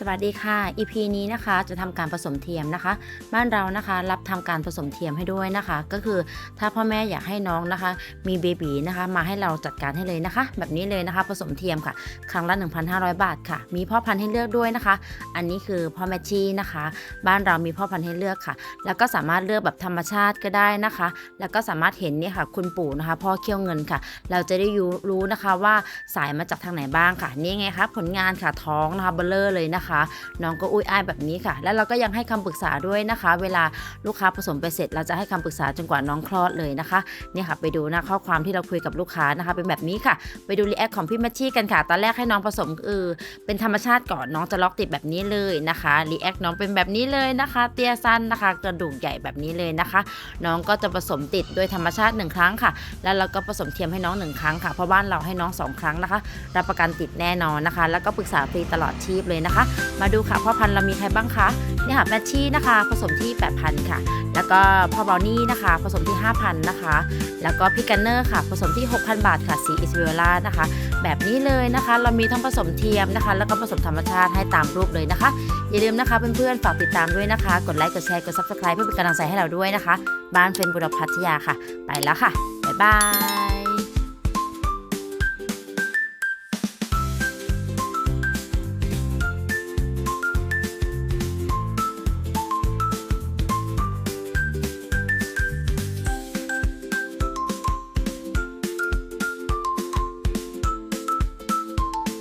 สวัสดีค่ะ EP นี้นะคะจะทำการผสมเทียมนะคะ บ้านเรานะคะรับทำการผสมเทียมให้ด้วยนะคะ ก็คือถ้าพ่อแม่อยากให้น้องนะคะ มีเบบีนะคะ มาให้เราจัดการให้เลยนะคะ แบบนี้เลยนะคะ ผสมเทียมค่ะ ครั้งละ 1,500 บาทค่ะ มีพ่อพันธุ์ให้เลือกด้วยนะคะ อันนี้คือพ่อแม่ชีนะคะ บ้านเรามีพ่อพันธุ์ให้เลือกค่ะ แล้วก็สามารถเลือกแบบธรรมชาติก็ได้นะคะ แล้วก็สามารถเห็นเนี่ยค่ะ คุณปู่นะคะ พ่อเขี้ยวเงินค่ะ เราจะได้รู้รู้นะคะว่าสายมาจากทางไหนบ้างค่ะ นี่ไงคะผลงานค่ะท้องนะคะเบลเลอร์เลยนะคะน้องก็อุ้ยอ้ายแบบนี้ค่ะ แล้วเราก็ยังให้คำปรึกษาด้วยนะคะ เวลาลูกค้าผสมไปเสร็จ เราจะให้คำปรึกษาจนกว่าน้องคลอดเลยนะคะเนี่ยค่ะไปดูนะข้อความที่เราคุยกับลูกค้านะคะ เป็นแบบนี้ค่ะ ไปดูรีแอคของพี่แมชชี่กันค่ะ ตอนแรกให้น้องผสมเออเป็นธรรมชาติก่อนน้องจะล็อกติดแบบนี้เลยนะคะรีแอคน้องเป็นแบบนี้เลยนะคะ เตี้ยสั้นนะคะ กระดูกใหญ่แบบนี้เลยนะคะ น้องก็จะผสมติดโดยธรรมชาติหนึ่งครั้งค่ะ แล้วเราก็ผสมเทียมให้น้องหนึ่งครั้งค่ะเพราะบ้านเราให้น้องสองครั้งนะคะ รับประกันติดแน่นอนนะคะ แล้วก็ปรึกษาฟรีตลอดชีพเลยนะคะมาดูค่ะพ่อพันธุ์เรามีใครบ้างคะเนี่ยค่ะแมชชี่นะคะ ผสมที่ 8,000 ค่ะ แล้วก็พ่อบราวนี่นะคะ ผสมที่ 5,000 นะคะ แล้วก็พี่กันเนอร์ค่ะ ผสมที่ 6,000 บาทค่ะสีอิสเวล่านะคะ แบบนี้เลยนะคะ เรามีทั้งผสมเทียมนะคะ แล้วก็ผสมธรรมชาติให้ตามรูปเลยนะคะ อย่าลืมนะคะเพื่อนๆฝากติดตามด้วยนะคะ กดไลค์กดแชร์กด subscribe เพื่อเป็นกำลังใจให้เราด้วยนะคะ บ้านเฟรนบุรพัทยาค่ะ ไปแล้วค่ะบ๊ายบาย